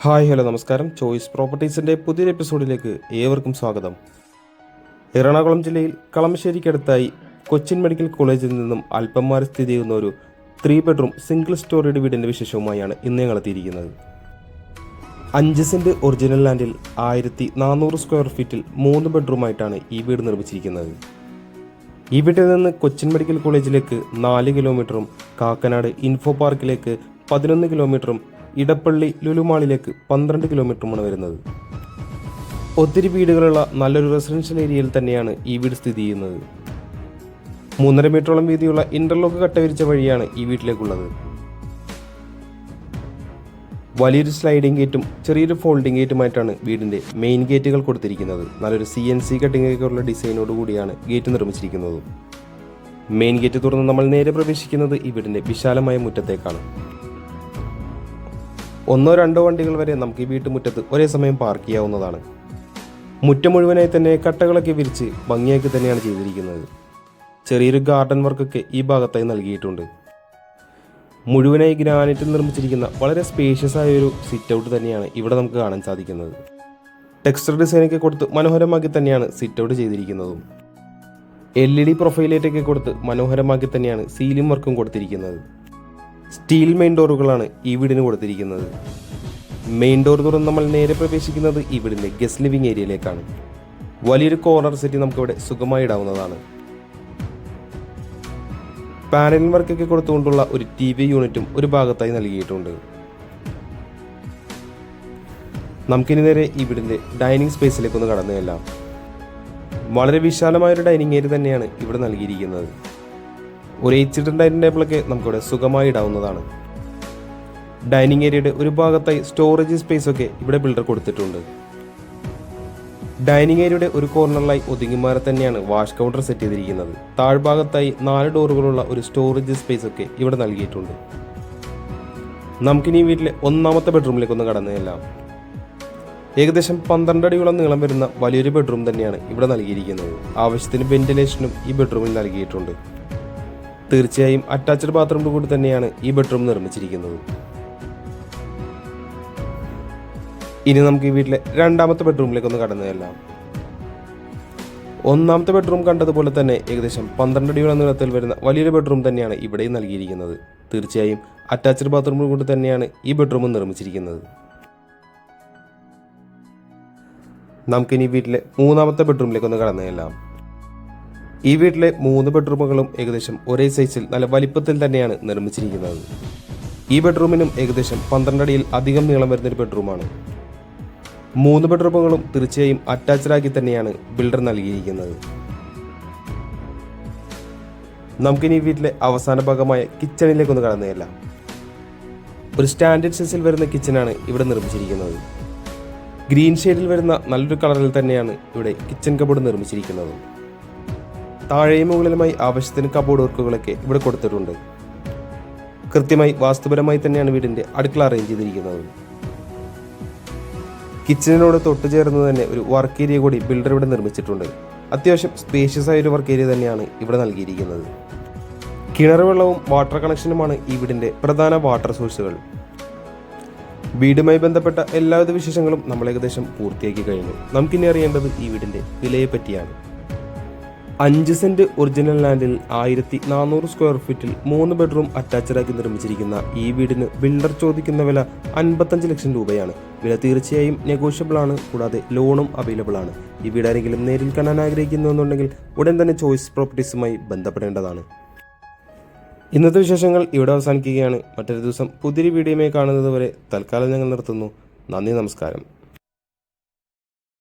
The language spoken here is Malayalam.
ഹായ് ഹലോ നമസ്കാരം. ചോയ്സ് പ്രോപ്പർട്ടീസിന്റെ പുതിയൊരു എപ്പിസോഡിലേക്ക് ഏവർക്കും സ്വാഗതം. എറണാകുളം ജില്ലയിൽ കളമശ്ശേരിക്കടുത്തായി കൊച്ചിൻ മെഡിക്കൽ കോളേജിൽ നിന്നും അല്പം മാറി സ്ഥിതി ചെയ്യുന്ന ഒരു ത്രീ ബെഡ്റൂം സിംഗിൾ സ്റ്റോറിയുടെ വീടിന്റെ വിശേഷവുമായാണ് ഇന്ന് ഞങ്ങൾ എത്തിയിരിക്കുന്നത്. അഞ്ച് സെന്റ് ഒറിജിനൽ ലാൻഡിൽ ആയിരത്തി നാനൂറ് സ്ക്വയർ ഫീറ്റിൽ മൂന്ന് ബെഡ്റൂമായിട്ടാണ് ഈ വീട് നിർമ്മിച്ചിരിക്കുന്നത്. ഈ വീട്ടിൽ നിന്ന് കൊച്ചിൻ മെഡിക്കൽ കോളേജിലേക്ക് നാല് കിലോമീറ്ററും കാക്കനാട് ഇൻഫോ പാർക്കിലേക്ക് പതിനൊന്ന് കിലോമീറ്ററും ഇടപ്പള്ളി ലുലുമാളിലേക്ക് പന്ത്രണ്ട് കിലോമീറ്ററുമാണ് വരുന്നത്. ഒത്തിരി വീടുകളുള്ള നല്ലൊരു റെസിഡൻഷ്യൽ ഏരിയയിൽ തന്നെയാണ് ഈ വീട് സ്ഥിതി ചെയ്യുന്നത്. മൂന്നര മീറ്ററോളം വീതിയുള്ള ഇന്റർലോക്ക് കട്ടവിരിച്ച വഴിയാണ് ഈ വീട്ടിലേക്കുള്ളത്. വലിയൊരു സ്ലൈഡിംഗ് ഗേറ്റും ചെറിയൊരു ഫോൾഡിംഗ് ഗേറ്റുമായിട്ടാണ് വീടിന്റെ മെയിൻ ഗേറ്റുകൾ കൊടുത്തിരിക്കുന്നത്. നല്ലൊരു സി എൻ സി കട്ടിംഗ് ഉള്ള ഡിസൈനോട് കൂടിയാണ് ഗേറ്റ് നിർമ്മിച്ചിരിക്കുന്നത്. മെയിൻ ഗേറ്റ് തുറന്ന് നമ്മൾ നേരെ പ്രവേശിക്കുന്നത് ഈ വീടിന്റെ വിശാലമായ മുറ്റത്തേക്കാണ്. ഒന്നോ രണ്ടോ വണ്ടികൾ വരെ നമുക്ക് ഈ വീട്ടുമുറ്റത്ത് ഒരേ സമയം പാർക്ക് ചെയ്യാവുന്നതാണ്. മുറ്റം മുഴുവനായി തന്നെ കട്ടകളൊക്കെ വിരിച്ച് ഭംഗിയാക്കി തന്നെയാണ് ചെയ്തിരിക്കുന്നത്. ചെറിയൊരു ഗാർഡൻ വർക്കൊക്കെ ഈ ഭാഗത്തായി നൽകിയിട്ടുണ്ട്. മുഴുവനായി ഗ്രാനൈറ്റിൽ നിർമ്മിച്ചിരിക്കുന്ന വളരെ സ്പേഷ്യസ് ആയ ഒരു സിറ്റ് ഔട്ട് തന്നെയാണ് ഇവിടെ നമുക്ക് കാണാൻ സാധിക്കുന്നത്. ടെക്സ്റ്റർ ഡിസൈനൊക്കെ കൊടുത്ത് മനോഹരമാക്കി തന്നെയാണ് സിറ്റ് ഔട്ട് ചെയ്തിരിക്കുന്നതും എൽ ഇ ഡി പ്രൊഫൈലേറ്റൊക്കെ കൊടുത്ത് മനോഹരമാക്കി തന്നെയാണ് സീലിംഗ് വർക്കും കൊടുത്തിരിക്കുന്നത്. സ്റ്റീൽ മെയിൻ ഡോറുകളാണ് ഈ വീടിന് കൊടുത്തിരിക്കുന്നത്. മെയിൻ ഡോർ തുറന്ന് നമ്മൾ നേരെ പ്രവേശിക്കുന്നത് വീടിന്റെ ഗസ്റ്റ് ലിവിംഗ് ഏരിയയിലേക്കാണ്. വലിയൊരു കോർണർ സെറ്റ് നമുക്കിവിടെ സുഖമായി ഇടാവുന്നതാണ്. പാനൽ വർക്കൊക്കെ കൊടുത്തുകൊണ്ടുള്ള ഒരു ടി വി യൂണിറ്റും ഒരു ഭാഗത്തായി നൽകിയിട്ടുണ്ട്. നമുക്കിനി നേരെ വീടിന്റെ ഡൈനിങ് സ്പേസിലേക്ക് ഒന്ന് കടന്നു ചെല്ലാം. വളരെ വിശാലമായൊരു ഡൈനിങ് ഏരിയ തന്നെയാണ് ഇവിടെ നൽകിയിരിക്കുന്നത്. ഒരു എയ്റ്റ് ഡൈനിങ് ടേബിളൊക്കെ നമുക്കിവിടെ സുഖമായി ഇടാവുന്നതാണ്. ഡൈനിങ് ഏരിയയുടെ ഒരു ഭാഗത്തായി സ്റ്റോറേജ് സ്പേസ് ഒക്കെ ഇവിടെ ബിൽഡർ കൊടുത്തിട്ടുണ്ട്. ഡൈനിങ് ഏരിയയുടെ ഒരു കോർണറിലായി ഒതുങ്ങിമാരെ തന്നെയാണ് വാഷ് കൗണ്ടർ സെറ്റ് ചെയ്തിരിക്കുന്നത്. താഴ്ഭാഗത്തായി നാല് ഡോറുകളുള്ള ഒരു സ്റ്റോറേജ് സ്പേസ് ഒക്കെ ഇവിടെ നൽകിയിട്ടുണ്ട്. നമുക്കിനി വീട്ടിലെ ഒന്നാമത്തെ ബെഡ്റൂമിലേക്ക് ഒന്ന് കടന്നു ഏകദേശം പന്ത്രണ്ട് അടിയോളം നീളം വരുന്ന വലിയൊരു ബെഡ്റൂം തന്നെയാണ് ഇവിടെ നൽകിയിരിക്കുന്നത്. ആവശ്യത്തിന് വെന്റിലേഷനും ഈ ബെഡ്റൂമിൽ നൽകിയിട്ടുണ്ട്. തീർച്ചയായും അറ്റാച്ച്ഡ് ബാത്റൂമിൽ കൂടി തന്നെയാണ് ഈ ബെഡ്റൂം നിർമ്മിച്ചിരിക്കുന്നത്. ഇനി നമുക്ക് ഈ വീട്ടിലെ രണ്ടാമത്തെ ബെഡ്റൂമിലേക്ക് ഒന്ന് കടന്നു ചെല്ലാം. ഒന്നാമത്തെ ബെഡ്റൂം കണ്ടതുപോലെ തന്നെ ഏകദേശം പന്ത്രണ്ട് അടിയോളം നീളത്തിൽ വരുന്ന വലിയൊരു ബെഡ്റൂം തന്നെയാണ് ഇവിടെയും നൽകിയിരിക്കുന്നത്. തീർച്ചയായും അറ്റാച്ച്ഡ് ബാത്റൂമിൽ കൂടി തന്നെയാണ് ഈ ബെഡ്റൂം നിർമ്മിച്ചിരിക്കുന്നത്. നമുക്കിനി വീട്ടിലെ മൂന്നാമത്തെ ബെഡ്റൂമിലേക്ക് ഒന്ന് കടന്നു ചെല്ലാം. ഈ വീട്ടിലെ മൂന്ന് ബെഡ്റൂമുകളും ഏകദേശം ഒരേ സൈസിൽ നല്ല വലിപ്പത്തിൽ തന്നെയാണ് നിർമ്മിച്ചിരിക്കുന്നത്. ഈ ബെഡ്റൂമിനും ഏകദേശം പന്ത്രണ്ട് അടിയിൽ അധികം നീളം വരുന്നൊരു ബെഡ്റൂമാണ്. മൂന്ന് ബെഡ്റൂമുകളും തീർച്ചയായും അറ്റാച്ച്ഡ് ആക്കി തന്നെയാണ് ബിൽഡർ നൽകിയിരിക്കുന്നത്. നമുക്കിനി വീട്ടിലെ അവസാന ഭാഗമായ കിച്ചണിലേക്ക് ഒന്ന് കടന്നുകയല്ല ഒരു സ്റ്റാൻഡേർഡ് സൈസിൽ വരുന്ന കിച്ചനാണ് ഇവിടെ നിർമ്മിച്ചിരിക്കുന്നത്. ഗ്രീൻ ഷെയ്ഡിൽ വരുന്ന നല്ലൊരു കളറിൽ തന്നെയാണ് ഇവിടെ കിച്ചൺ കബോർഡ് നിർമ്മിച്ചിരിക്കുന്നത്. താഴെയും മുകളിലുമായി ആവശ്യത്തിന് കബോർഡ് വർക്കുകളൊക്കെ ഇവിടെ കൊടുത്തിട്ടുണ്ട്. കൃത്യമായി വാസ്തുപരമായി തന്നെയാണ് വീടിന്റെ അടുക്കള അറേഞ്ച് ചെയ്തിരിക്കുന്നത്. കിച്ചണിനോട് തൊട്ട് ചേർന്ന് തന്നെ ഒരു വർക്ക് ഏരിയ കൂടി ബിൽഡർ ഇവിടെ നിർമ്മിച്ചിട്ടുണ്ട്. അത്യാവശ്യം സ്പേഷ്യസ് ആയ ഒരു വർക്ക് ഏരിയ തന്നെയാണ് ഇവിടെ നൽകിയിരിക്കുന്നത്. കിണർ വെള്ളവും വാട്ടർ കണക്ഷനുമാണ് ഈ വീടിന്റെ പ്രധാന വാട്ടർ സോഴ്സുകൾ വീടുമായി ബന്ധപ്പെട്ട എല്ലാവിധ വിശേഷങ്ങളും നമ്മൾ ഏകദേശം പൂർത്തിയാക്കി കഴിഞ്ഞു. നമുക്കിനി അറിയേണ്ടത് ഈ വീടിന്റെ വിലയെ പറ്റിയാണ് അഞ്ച് സെന്റ് ഒറിജിനൽ ലാൻഡിൽ ആയിരത്തി നാനൂറ് സ്ക്വയർ ഫീറ്റിൽ മൂന്ന് ബെഡ്റൂം അറ്റാച്ചഡാക്കി നിർമ്മിച്ചിരിക്കുന്ന ഈ വീടിന് ബിൽഡർ ചോദിക്കുന്ന വില അൻപത്തഞ്ച് ലക്ഷം രൂപയാണ്. വില തീർച്ചയായും നെഗോഷ്യബിൾ ആണ് കൂടാതെ ലോണും അവൈലബിൾ ആണ്. ഈ വീട് ആരെങ്കിലും നേരിൽ കാണാൻ ആഗ്രഹിക്കുന്നുണ്ടെങ്കിൽ ഉടൻ തന്നെ ചോയ്സ് പ്രോപ്പർട്ടീസുമായി ബന്ധപ്പെടേണ്ടതാണ്. ഇന്നത്തെ വിശേഷങ്ങൾ ഇവിടെ അവസാനിക്കുകയാണ്. മറ്റൊരു ദിവസം പുതിയൊരു വീഡിയോയുമായി കാണുന്നത് വരെ തൽക്കാലം ഞങ്ങൾ നിർത്തുന്നു. നന്ദി നമസ്കാരം.